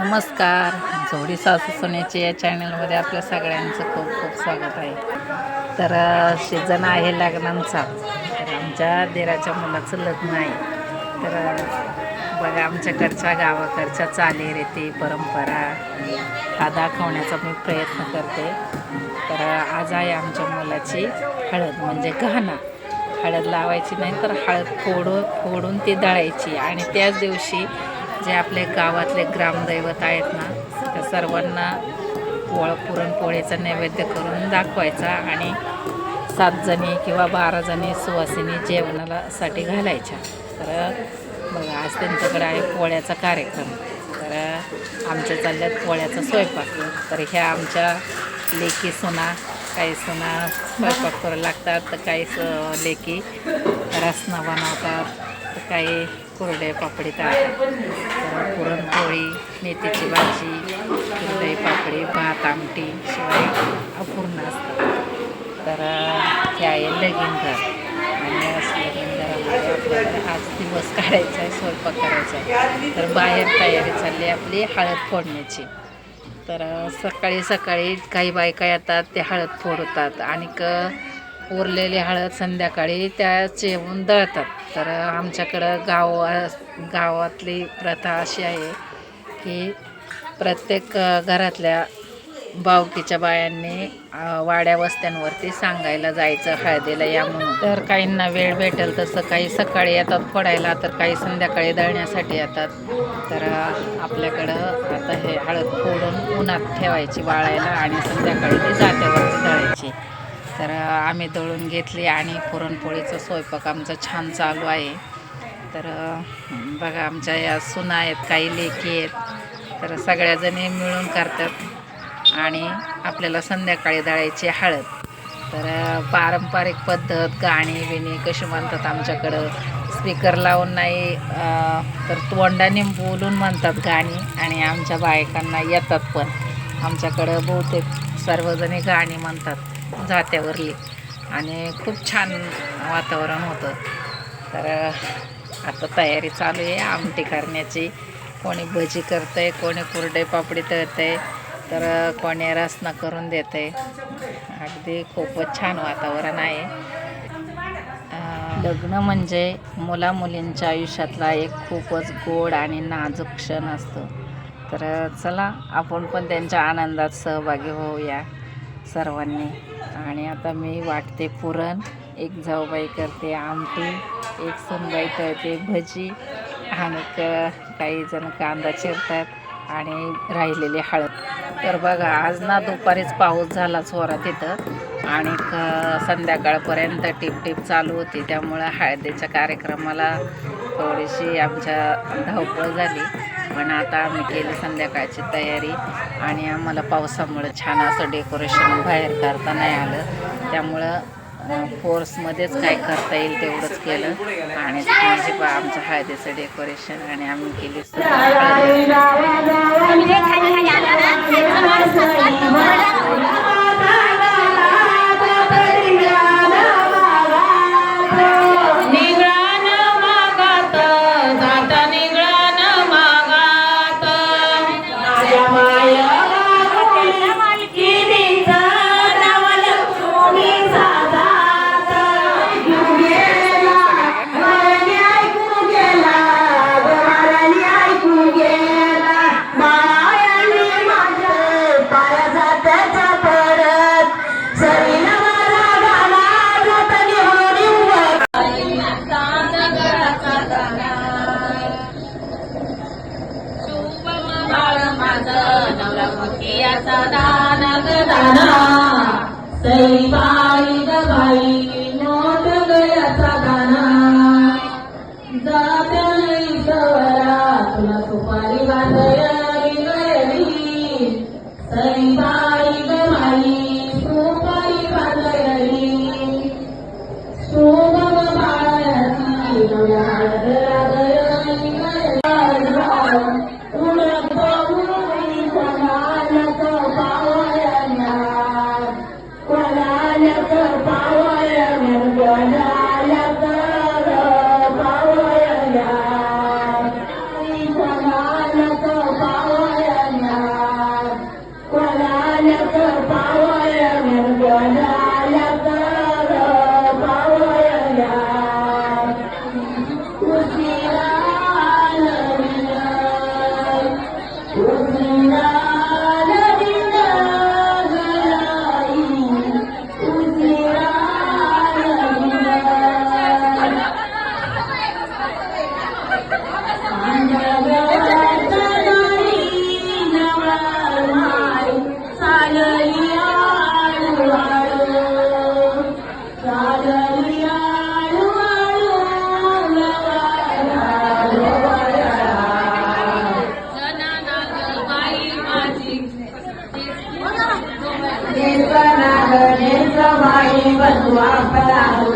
नमस्कार. जोडी सासू सोन्याचे या चॅनलमध्ये आपल्या सगळ्यांचं खूप खूप स्वागत आहे. तर सीझन आहे लग्नांचा. तर आमच्या दिराच्या मुलाचं लग्न आहे. तर बघा आमच्याकडच्या गावाकडच्या चाली रीती परंपरा हा दाखवण्याचा मी प्रयत्न करते. तर आज आहे आमच्या मुलाची हळद म्हणजे गहना. हळद लावायची नाही तर हळद फोडून फोडून ती दळायची. आणि त्याच दिवशी जे आपले गावातले ग्रामदैवत आहेत ना त्या सर्वांना पोळ पुरणपोळीचा नैवेद्य करून दाखवायचा आणि सात जणी किंवा बारा जणी सुवासिनी जेवणाला साठी घालायच्या. तर बघा आज त्यांच्याकडे आहे पोळ्याचा कार्यक्रम. तर आमच्या चालल्यात पोळ्याचा स्वयंपाक. तर ह्या आमच्या लेकी सुना काही सुना स्वयंपाक करू लागतात तर काही स लेकी रसना बनवतात. काही कुरडे पापडी तळतात पुरणपोळी मेथीची भाजी कुरडे पापडी भात आमटी शिवाय अपूर्ण असतं तर हे आहे लगीन घर. आणि लगीन घरामध्ये आज दिवस काढायचा आहे स्वयंपाक करायचा आहे. तर बाहेर तयारी चालली आहे आपली हळद फोडण्याची. तर सकाळी सकाळी काही बायका येतात ते हळद फोडतात. आणि क उरलेली हळद संध्याकाळी त्या चेवून दळतात. तर आमच्याकडं गाव गावातली प्रथा अशी आहे की प्रत्येक घरातल्या बावकीच्या बायांनी वाड्या वस्त्यांवरती सांगायला जायचं हळदीला या म्हणून. तर काहींना वेळ भेटेल तसं काही सकाळी येतात फोडायला तर काही संध्याकाळी दळण्यासाठी येतात. तर आपल्याकडं आता हे हळद फोडून उन्हात ठेवायची वाळायला आणि संध्याकाळी ती जात्यावरती दळायची. तर आम्ही दळून घेतली आणि पुरणपोळीचा स्वयंपाक आमचा छान चालू आहे. तर बघा आमच्या या सुना आहेत काही लेकी आहेत. तर सगळ्याजणी मिळून करतात आणि आपल्याला संध्याकाळी दळायची हळद. तर पारंपरिक पद्धत गाणी बिणी कशी म्हणतात आमच्याकडं? स्पीकर लावून नाही तर तोंडाने बोलून म्हणतात गाणी आणि आमच्या बायकांना येतात पण. आमच्याकडं बहुतेक सर्वजणी गाणी म्हणतात. जात्यावरली. आणि खूप छान वातावरण होतं. तर आता तयारी चालू आहे. आमटी करण्याची. कोणी भजी करतंय कोणी कुरडे पापडी तळतंय. तर कोणी रसना करून देते अगदी खूपच छान वातावरण आहे. लग्न म्हणजे मुला मुलींच्या आयुष्यातला एक खूपच गोड आणि नाजूक क्षण असतो. तर चला आपण पण त्यांच्या आनंदात सहभागी होऊया सर्वांनी. आणि आता मी वाटते पुरण. एक जाऊबाई करते आमटी एक सुनबाई करते भजी आणि काही जण कांदा चिरतात आणि राहिलेली हळद. तर बघा आज ना दुपारीच पाऊस झाला चोरा तिथं आणि संध्याकाळपर्यंत टिपटिप चालू होती. त्यामुळं हळदीच्या कार्यक्रमाला थोडीशी आमच्या धावपळ झाली. पण आता आम्ही केली संध्याकाळची तयारी आणि आम्हाला पावसामुळं छान असं डेकोरेशन बाहेर करता नाही आलं त्यामुळं फोर्समध्येच काय करता येईल तेवढंच केलं आणि म्हणजे आमचं हळदीचं डेकोरेशन आणि आम्ही केली सगळं 等吧 Parado, parado.